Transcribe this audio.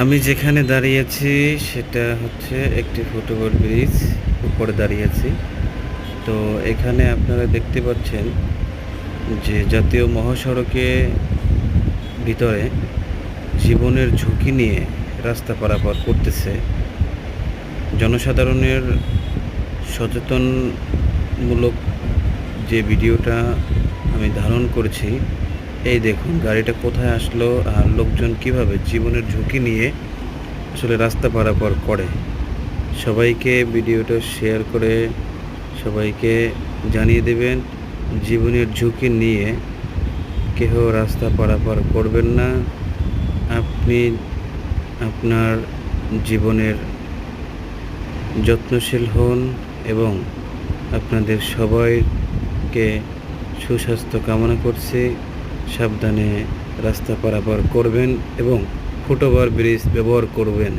আমি যেখানে দাঁড়িয়েছি সেটা হচ্ছে একটি ফুটওভার ব্রিজ উপরে দাঁড়িয়েছি। তো এখানে আপনারা দেখতে পাচ্ছেন যে জাতীয় মহাসড়কে ভিতরে জীবনের ঝুঁকি নিয়ে রাস্তা পারাপার করতেছে। জনসাধারণের সচেতনমূলক যে ভিডিওটা আমি ধারণ করেছি এই দেখুন, গাড়িটা কোথায় আসলো আর লোকজন কীভাবে জীবনের ঝুঁকি নিয়ে আসলে রাস্তা পারাপার করে। সবাইকে ভিডিওটা শেয়ার করে সবাইকে জানিয়ে দেবেন, জীবনের ঝুঁকি নিয়ে কেহ রাস্তা পারাপার করবেন না। আপনি আপনার জীবনের যত্নশীল হন এবং আপনাদের সবাইকে সুস্বাস্থ্য কামনা করছি। সাবধানে রাস্তা পারাপার করবেন এবং ফুটওভার ব্রিজ ব্যবহার করবেন।